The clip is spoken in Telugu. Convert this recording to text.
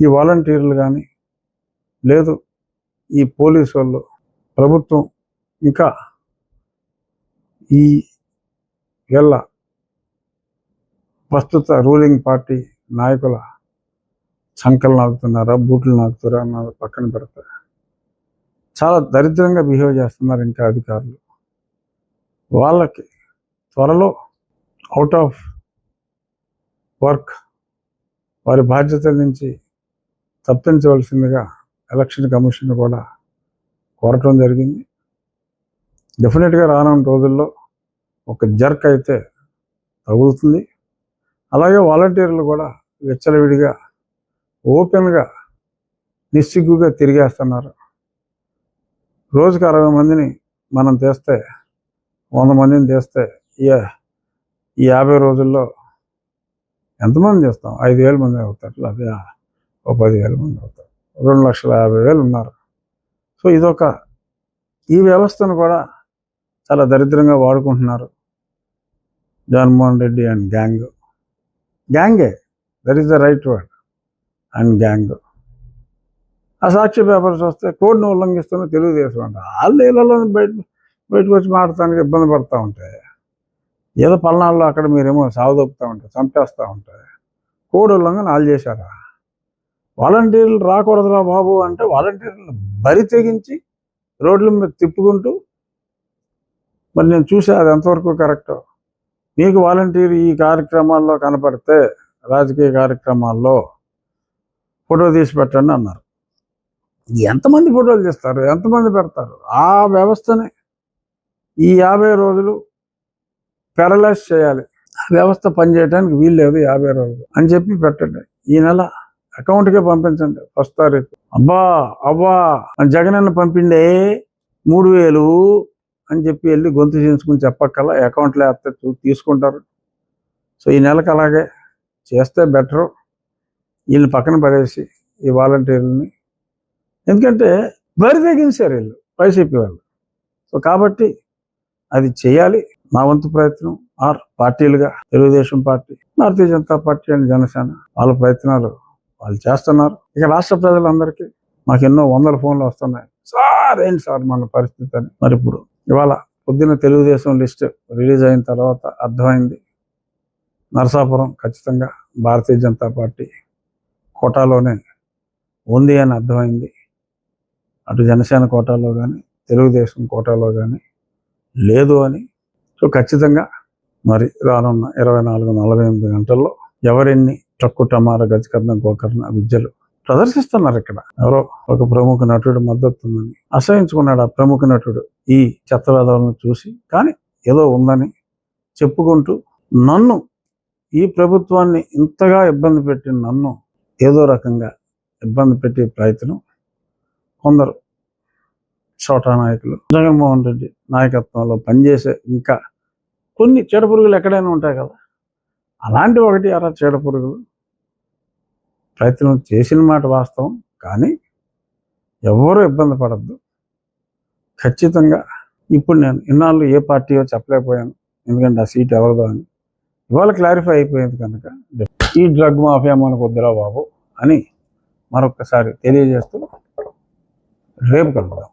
ఈ వాలంటీర్లు కానీ లేదు ఈ పోలీసు వాళ్ళు ప్రభుత్వం ఇంకా ఈ వీళ్ళ ప్రస్తుత రూలింగ్ పార్టీ నాయకుల సంకలు నాకుతున్నారా బూట్లు నాకుతారా అన్నది పక్కన పెడతారు చాలా దరిద్రంగా బిహేవ్ చేస్తున్నారు ఇంకా అధికారులు. వాళ్ళకి త్వరలో అవుట్ ఆఫ్ వర్క్ వారి బాధ్యత నుంచి తప్పించవలసిందిగా ఎలక్షన్ కమిషన్ కూడా కోరటం జరిగింది. డెఫినెట్గా రానున్న రోజుల్లో ఒక జర్క్ అయితే తగులుతుంది. అలాగే వాలంటీర్లు కూడా విచ్చలవిడిగా ఓపెన్గా నిస్సిగ్గుగా తిరిగేస్తున్నారు. రోజుకి అరవై మందిని మనం తెస్తే వంద మందిని తెస్తే ఈ ఈ యాభై రోజుల్లో ఎంతమంది చేస్తాం ఐదు వేల మంది అవుతారు. లేదా ఓ పదివేల మంది అవుతారు. రెండు లక్షల యాభై వేలు ఉన్నారు. సో ఇదొక ఈ వ్యవస్థను కూడా చాలా దరిద్రంగా వాడుకుంటున్నారు Jaganmohan Reddy and gang. గ్యాంగే that is the right word and gang ఆ సాక్షి పేపర్స్ వస్తే కోడ్ను ఉల్లంఘిస్తున్న తెలుగుదేశం అంట. వాళ్ళు ఇళ్ళలో బయట బయటకు వచ్చి మాట్లాడటానికి ఇబ్బంది పడుతూ ఉంటాయి ఏదో పల్నాడులో అక్కడ మీరేమో సాగుదొప్పుతూ ఉంటారు చంపేస్తూ ఉంటాయి కోడ్ ఉల్లంఘన వాళ్ళు చేశారా? వాలంటీర్లు రాకూడదురా బాబు అంటే వాలంటీర్లు బరి తెగించి రోడ్ల మీద తిప్పుకుంటూ మరి నేను చూసా అది ఎంతవరకు కరెక్ట్? మీకు వాలంటీర్ ఈ కార్యక్రమాల్లో కనపడితే రాజకీయ కార్యక్రమాల్లో ఫోటో తీసి పెట్టండి అన్నారు. ఎంతమంది ఫోటోలు తీస్తారు? ఎంతమంది పెడతారు? ఆ వ్యవస్థని ఈ యాభై రోజులు పెరలైజ్ చేయాలి. ఆ వ్యవస్థ పనిచేయడానికి వీలు లేదు యాభై రోజులు అని చెప్పి పెట్టండి. ఈ నెల అకౌంట్కే పంపించండి. ఫస్ట్ తారీఖు. అబ్బా అబ్బా అని జగనన్న పంపిండే మూడు వేలు అని చెప్పి వెళ్ళి గొంతు చేయించుకుని చెప్పక్కల అకౌంట్లో వేస్తే చూ- తీసుకుంటారు. సో ఈ నెలకు అలాగే చేస్తే బెటరు. వీళ్ళని పక్కన పడేసి ఈ వాలంటీర్లని. ఎందుకంటే బరి తెగించారు వీళ్ళు వైసీపీ వాళ్ళు. సో కాబట్టి అది చేయాలి. నా వంతు ప్రయత్నం. Are పార్టీలుగా Telugu Desam party Bharatiya Janata party and Janasena వాళ్ళ ప్రయత్నాలు వాళ్ళు చేస్తున్నారు. ఇక రాష్ట్ర ప్రజలందరికీ మాకు ఎన్నో వందల ఫోన్లు వస్తున్నాయి. సార్ ఏంటి సార్ మన పరిస్థితి అని. మరి ఇప్పుడు ఇవాళ పొద్దున్న తెలుగుదేశం లిస్ట్ రిలీజ్ అయిన తర్వాత అర్థమైంది. నరసాపురం ఖచ్చితంగా భారతీయ జనతా పార్టీ కోటాలోనే ఉంది అని అర్థమైంది. అటు జనసేన కోటాలో కానీ తెలుగుదేశం కోటాలో కానీ లేదు అని. సో ఖచ్చితంగా మరి రానున్న ఇరవై నాలుగు నలభై ఎనిమిది గంటల్లో ఎవరెన్ని ట్రక్కు టమార గజకర్ణ గోకర్ణ విద్యలు ప్రదర్శిస్తున్నారు ఇక్కడ. ఎవరో ఒక ప్రముఖ నటుడు మద్దతు ఉందని అసహించుకున్నాడు ఆ ప్రముఖ నటుడు ఈ చెత్తవేదాలను చూసి. కానీ ఏదో ఉందని చెప్పుకుంటూ నన్ను ఈ ప్రభుత్వాన్ని ఇంతగా ఇబ్బంది పెట్టిన నన్ను ఏదో రకంగా ఇబ్బంది పెట్టే ప్రయత్నం కొందరు చోటా నాయకులు జగన్మోహన్ రెడ్డి నాయకత్వంలో పనిచేసే ఇంకా కొన్ని చీడపురుగులు ఎక్కడైనా ఉంటాయి కదా. అలాంటి ఒకటి అలా చీడపురుగులు ప్రయత్నం చేసిన మాట వాస్తవం కానీ ఎవరు ఇబ్బంది పడద్దు. ఖచ్చితంగా ఇప్పుడు నేను ఇన్నాళ్ళు ఏ పార్టీయో చెప్పలేకపోయాను ఎందుకంటే ఆ సీట్ ఎవరిదో అని. ఇవాళ క్లారిఫై అయిపోయింది కనుక ఈ డ్రగ్ మాఫియా మనకు వద్దురా బాబు అని మరొకసారి తెలియజేస్తూ రేపు కలుద్దాం.